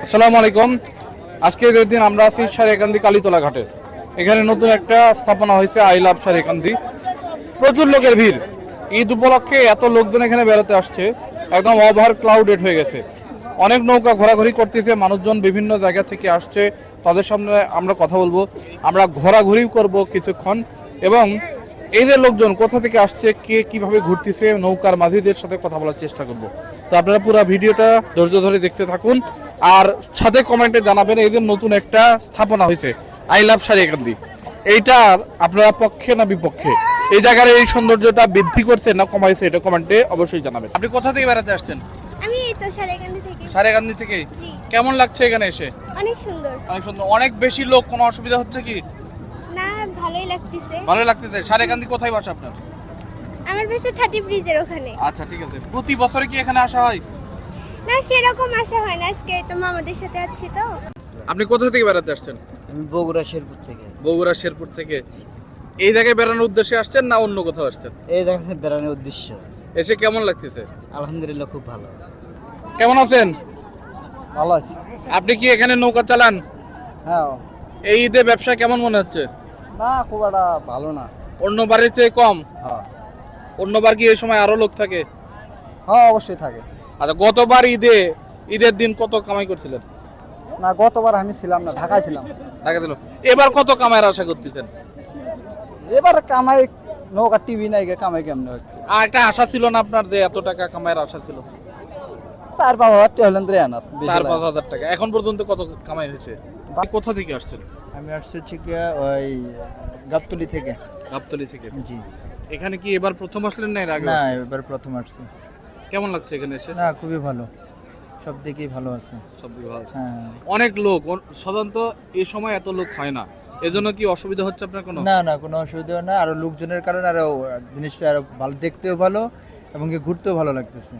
আসসালামু আলাইকুম। আজকে ঈদের দিন আমরা আছি সারেকান্দি কালীতলা ঘাটে। এখানে নতুন একটা স্থাপনা হয়েছে আই লাভ সারেকান্দি প্রচুর লোকের ভিড়। ঈদ উপলক্ষে এত লোকজন এখানে বেড়াতে আসছে। একদম ওভার ক্লাউডেড হয়ে গেছে। অনেক নৌকা ঘোরাঘুরি করতেছে, মানুষজন বিভিন্ন জায়গা থেকে আসছে। তাদের সামনে আমরা কথা বলব। আমরা ঘোরাঘুরি করব কিছুক্ষণ এবং এই যে লোকজন কোথা থেকে আসছে কে কীভাবে ঘুরতেছে নৌকার মাঝিদের সাথে কথা বলার চেষ্টা করব। তো আপনারা পুরো ভিডিওটা ধৈর্য ধরে দেখতে থাকুন। আর সাথে কমেন্টে জানাবেন এই যে নতুন একটা স্থাপনা হয়েছে আই লাভ সারিয়াকান্দি। এইটার আপনারা পক্ষে না বিপক্ষে? এই জায়গার এই সৌন্দর্যটা বৃদ্ধি করছে না কমাইছে এটা কমেন্টে অবশ্যই জানাবেন। আপনি কোথা থেকে বেড়াতে আসছেন? আমি এই তো সারেকান্দি থেকে। সারেকান্দি থেকে? কেমন লাগছে এখানে এসে? অনেক সুন্দর। অনেক সুন্দর। অনেক বেশি লোক কোনো অসুবিধা হচ্ছে কি? ভালোই লাগতেছে। ভালো লাগতেছে। সারেকান্দি কোথায় বাসা আপনার? আমার বেশি থার্টি ব্রিজের ওখানে। আচ্ছা ঠিক আছে। প্রতি বছরে কি এখানে আসা হয়? না সেরকম আশা হয় না। আজকে তো মামাদের সাথে আছি তো। আপনি কোথা থেকে বেড়াতে আসছেন? আমি বগুড়া শেরপুর থেকে। বগুড়া শেরপুর থেকে। এই জায়গায় বেড়ানোর উদ্দেশ্যে আসছেন না অন্য কোথাও আসছেন? এই জায়গায় বেড়ানোর উদ্দেশ্য। এসে কেমন লাগতেছে? আলহামদুলিল্লাহ খুব ভালো। কেমন আছেন? ভালো আছি। আপনি কি এখানে নৌকা চালান? হ্যাঁ। এই ঈদে ব্যবসা কেমন মনে হচ্ছে? না খুব একটা ভালো না। অন্য বারের চেয়ে কম? হ্যাঁ। অন্যবার কি এই সময় আরও লোক থাকে? হ্যাঁ অবশ্যই থাকে। আচ্ছা গতবার ঈদে ঈদের দিন কত কামাই করছিলেন? না গতবার আমি ছিলাম না ঢাকায় ছিলাম। টাকা দিল এবার কত কামাইয়ের আশা করতেছেন? এবার কামাই নৌকা টিভি নাই গে কামাই কেমনে হচ্ছে? আর একটা আশা ছিল না আপনার যে এত টাকা কামাইয়ের আশা ছিল? চার পাঁচ হাজার টাকা হলেন আনার চার পাঁচ হাজার টাকা। এখন পর্যন্ত কত কামাই হয়েছে? কোথা থেকে আসছেন? আমি আসছি হচ্ছে কি ওই গাবতলি থেকে। গাবতলি থেকে? জি। এখানে কি এবার প্রথম আসলেন না এর আগে না এবার প্রথম আসছি। কেমন লাগছে এখানে এসে? না খুবই ভালো। সব দিকেই ভালো আছে। সব দিকে ভালো লাগছে। হ্যাঁ। অনেক লোক সাধারণত এই সময় এত লোক হয় না। এজন্য কি অসুবিধা হচ্ছে আপনার কোনো? না না কোনো অসুবিধা না। আরও লোকজনের কারণে আরও জিনিসটা আরও ভালো দেখতেও ভালো এবং ঘুরতেও ভালো লাগতেছে।